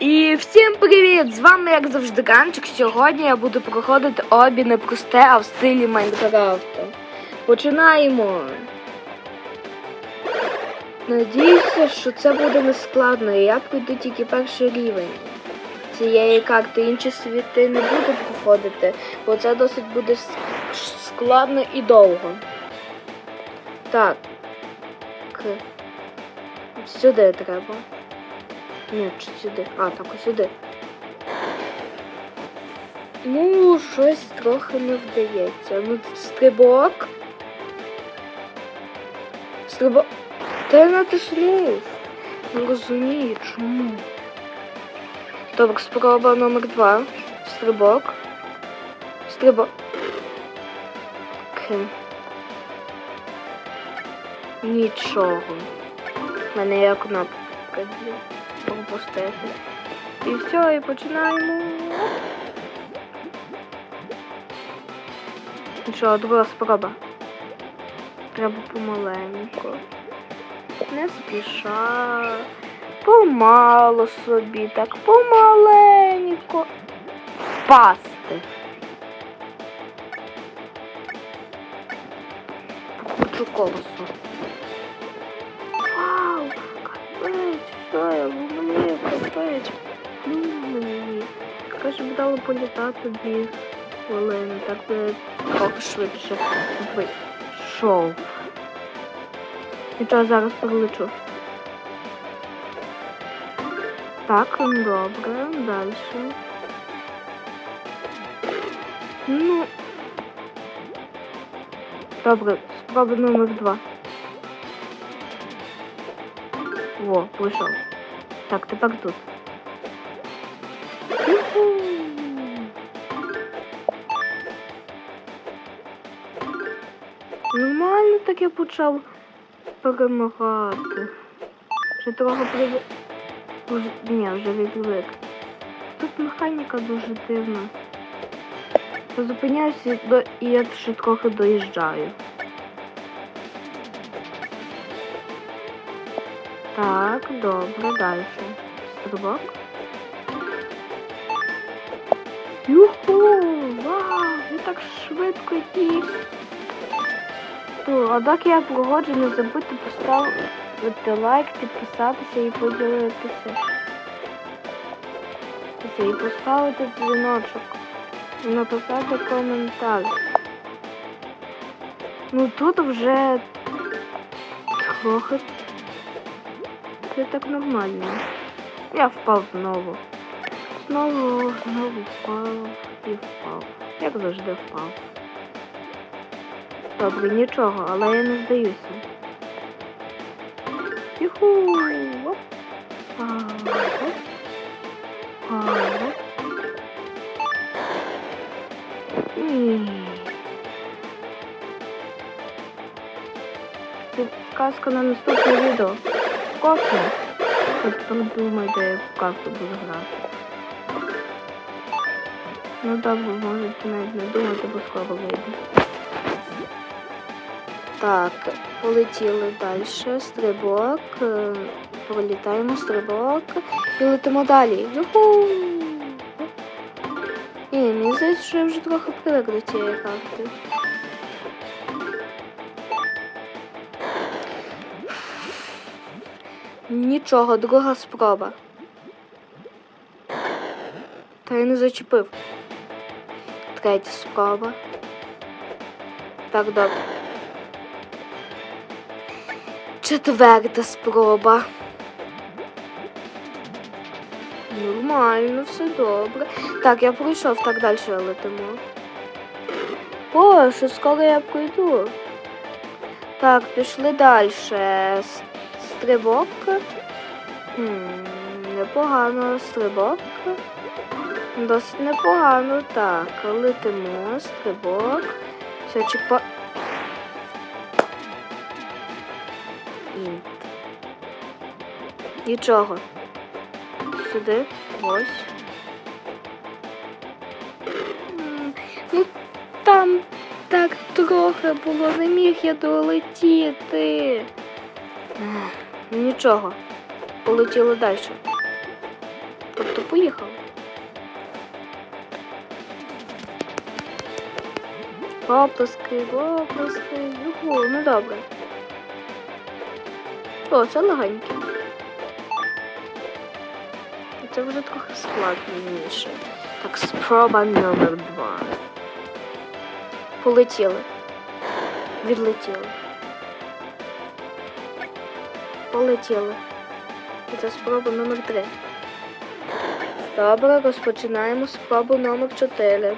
І всім привіт! З вами, як завжди, Ганчик. Сьогодні я буду проходити обі не просте, а в стилі Майнкрафту. Починаємо! Надіюся, що це буде не складно, і я пройду тільки перший рівень цієї карти. Інші світи не буду проходити, бо це досить буде складно і довго. Так. Сюди треба. Ні, чи сюди. А, так ось сюди. Ну, щось трохи не вдається. Ну, стрибок. Стрибок. Та я натиснув. Не розумію, чому. Добре, спроба номер два. Стрибок. Стрибок. К. Нічого. У мене є кнопка. Блін, Пропустити. І все, і починаємо. Ну що, друга спроба. Треба помаленьку. Не спіша. Помало собі, так помаленько. Впасти. Хочу колесо. Мені. Краще б дало політати дві хвилини, так би трохи швидше вийшов. Нічого, зараз перелечу. Так, добре, далі. Ну. Добре, спроба номер два. Во, пройшов. Так, тепер тут. Нормально так я почав перемагати. Ще трохи привик. Ні, вже відвик. Тут механіка дуже дивна. Я Зупиняюся до... і я ще трохи доїжджаю. Так, добре, далі. Стрибок. Юху! Вау! Я так швидко їх. То, а доки я проходжу, не забудьте поставити лайк, підписатися і поділитися. І поставити дзвіночок. Написати коментар. Ну тут вже трохи це так нормально. Я впав знову. Знову, знову впав і впав. Як завжди впав. Добре, нічого, але я не здаюся. Юху! Оп. Підказка на наступне відео. Космос. От придумайте, яку карту буду грати. Ну добре, можете навіть не думати, бо скоро вийде. Так, полетіли далі. Стрибок. е, Пролітаємо стрибок і летимо далі. Юху! Ні, мені здається, що я вже трохи привик до цієї карти. Нічого, друга спроба. Та я не зачепив. Третя спроба. Так, добре. Четверта спроба. Нормально, все добре. Так, я пройшов, так далі летимо. О, що скоро я пройду. Так, пішли далі. Стрибок. Хм, непогано, стрибок. Досить непогано. Так, летимо, стрибок. Все, чекпо. Інт. Нічого. Сюди. Ось. Ну там так трохи було, не міг я долетіти. Нічого. Полетіли далі. Тобто поїхав. Оплески, оплески, юху, ну добре. О, це легеньке. Це вже трохи складніше. Так, спроба номер два. Полетіли. Відлетіли. Полетіли. Це спроба номер три. Добре, розпочинаємо спробу номер 4.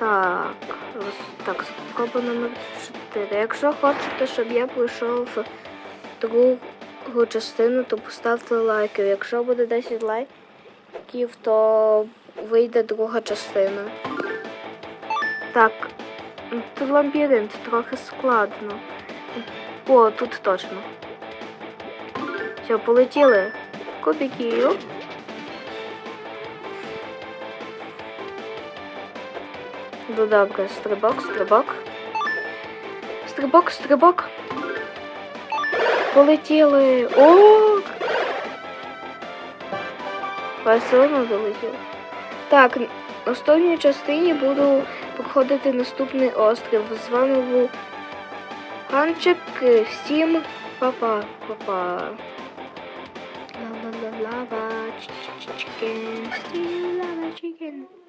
Так, так, спроба номер 4. Якщо хочете, щоб я пройшов другу частину, то поставте лайки. Якщо буде 10 лайків, то вийде друга частина. Так, тут лабіринт трохи складно. О, тут точно. Все, полетіли. Кубики. Ну добре, стрибок, стрибок. Стрибок, стрибок. Полетіли. О! Все долетіло. Так, в останній частині буду проходити наступний острів. З вами був Ганчик. Всім па-па, па-па. La la la lava, chicken, still lava chicken.